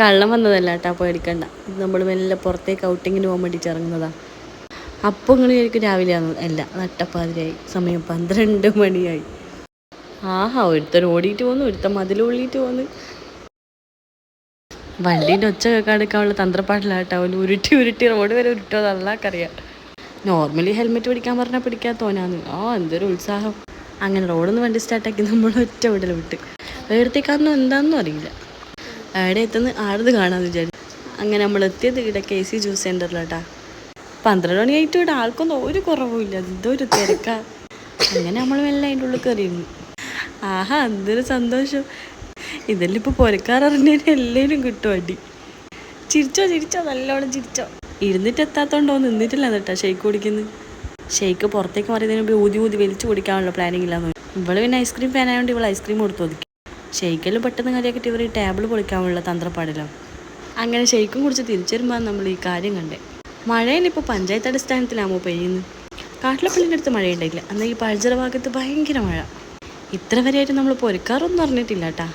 കള്ളം വന്നതല്ല കേട്ടോ പേടിക്കണ്ട. ഇത് നമ്മൾ മെല്ലെ പുറത്തേക്ക് ഔട്ടിങ്ങിന് പോകാൻ വേണ്ടിയിട്ട് ഇറങ്ങുന്നതാണ് അപ്പോൾ നിങ്ങൾ രാവിലെ ആണ് അല്ല നട്ടപ്പാതിരായി. സമയം പന്ത്രണ്ട് മണിയായി. ആഹാ ഒരുത്തൻ ഓടിയിട്ട് പോന്നു ഒരുത്തൻ മതിൽ ഓടിയിട്ട് പോന്നു. വണ്ടീന്റെ ഒച്ച കേൾക്കാണ്ടിരിക്കാനുള്ള കേട്ടോ. അവൻ ഉരുട്ടി ഉരുട്ടി റോഡ് വരെ ഉരുട്ടോ നല്ലാക്കറിയാം നോർമലി ഹെൽമെറ്റ് പിടിക്കാൻ പറഞ്ഞാൽ പിടിക്കാൻ തോന്നാന്ന് ആ എന്തൊരു ഉത്സാഹം. അങ്ങനെ റോഡിൽ വണ്ടി സ്റ്റാർട്ടാക്കി നമ്മൾ ഒറ്റ വിടൽ വിട്ട്. വേർത്തേക്കാരനും എന്താണെന്നും അറിയില്ല. എവിടെ എത്തുന്ന ആടത് കാണാമെന്ന് വിചാരിച്ചു. അങ്ങനെ നമ്മൾ എത്തിയത് ഇവിടെ കെ സി ജ്യൂസ് സെന്ററിലാട്ടാ പന്ത്രണ്ട് മണിയായിട്ട് ഇവിടെ ആൾക്കൊന്നും ഒരു കുറവുമില്ല ഇതൊരു ഒരു തിരക്കാ. അങ്ങനെ നമ്മൾ മെല്ലെ അതിന്റെ ഉള്ളിൽ കയറിയിരുന്നു ആഹാ എന്തൊരു സന്തോഷം. ഇതെല്ലാം ഇപ്പോൾ പുരക്കാറിഞ്ഞതിന് എല്ലാവരും കിട്ടും അടി. ചിരിച്ചോ ചിരിച്ചോ നല്ലോണം ചിരിച്ചോ. ഇരുന്നിട്ട് എത്താത്തോണ്ടോ നിന്നിട്ടില്ല കേട്ടോ ഷെയ്ക്ക് കുടിക്കുന്നത് ഷെയ്ക്ക് പുറത്തേക്ക് മാറിയതിന് മുമ്പ് ഊതി ഊതി വലിച്ചു കുടിക്കാനുള്ള പ്ലാനിങ് ഇല്ലാന്ന് ഇവൾ പിന്നെ ഐസ്ക്രീം ഫാൻ ആയതുകൊണ്ട് ഇവൾ ഐസ്ക്രീം കൊടുത്തു ഒതുക്കി. ഷെയ്ക്കെല്ലാം പെട്ടെന്ന് കാര്യമാക്കിയിട്ട് ഇവർ ഈ ടേബിൾ പൊളിക്കാനുള്ള തന്ത്രപ്പാടിലോ? അങ്ങനെ ഷെയ്ക്കും കുറിച്ച് തിരിച്ചു വരുമ്പോൾ നമ്മൾ ഈ കാര്യം കണ്ടേ. മഴയിലിപ്പോൾ പഞ്ചായത്ത് അടിസ്ഥാനത്തിലാകുമ്പോൾ പെയ്യുന്നത്? കാട്ടിലപ്പള്ളിന്റെ അടുത്ത് മഴയുണ്ടായില്ല എന്നാൽ ഈ പഴഞ്ചറ ഭാഗത്ത് ഭയങ്കര മഴ. ഇത്ര വരെയായിട്ട് നമ്മൾ പൊരുക്കാറൊന്നും അറിഞ്ഞിട്ടില്ല കേട്ടാ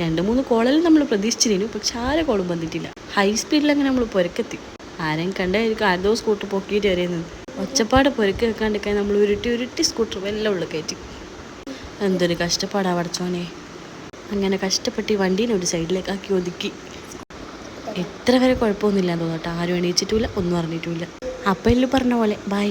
രണ്ട് മൂന്ന് കോളെല്ലാം നമ്മൾ പ്രതീക്ഷിച്ചിരുന്നു പക്ഷെ ആരെ കോളും വന്നിട്ടില്ല. ഹൈ സ്പീഡിൽ അങ്ങനെ നമ്മൾ പൊരക്കെത്തി. ആരെയും കണ്ടായിരിക്കും ആരോ സ്കൂട്ടർ പൊക്കിയിട്ട് എറിയുന്നത് ഒച്ചപ്പാട് പൊരക്ക് വെക്കാണ്ടിരിക്കാൻ നമ്മൾ ഉരുട്ടി ഉരുട്ടി സ്കൂട്ടർ വെല്ലം ഉള്ളിൽ കയറ്റി. എന്തൊരു കഷ്ടപ്പാടാ പഠിച്ചോനെ അങ്ങനെ കഷ്ടപ്പെട്ട് ഈ വണ്ടീനെ ഒരു സൈഡിലേക്കാക്കി ഒതുക്കി. എത്ര വരെ കുഴപ്പമൊന്നുമില്ല തോന്നട്ടെ ആരും എണീച്ചിട്ടുമില്ല ഒന്നും അറിഞ്ഞിട്ടുമില്ല. അപ്പം എല്ലാം പറഞ്ഞ പോലെ ബൈ.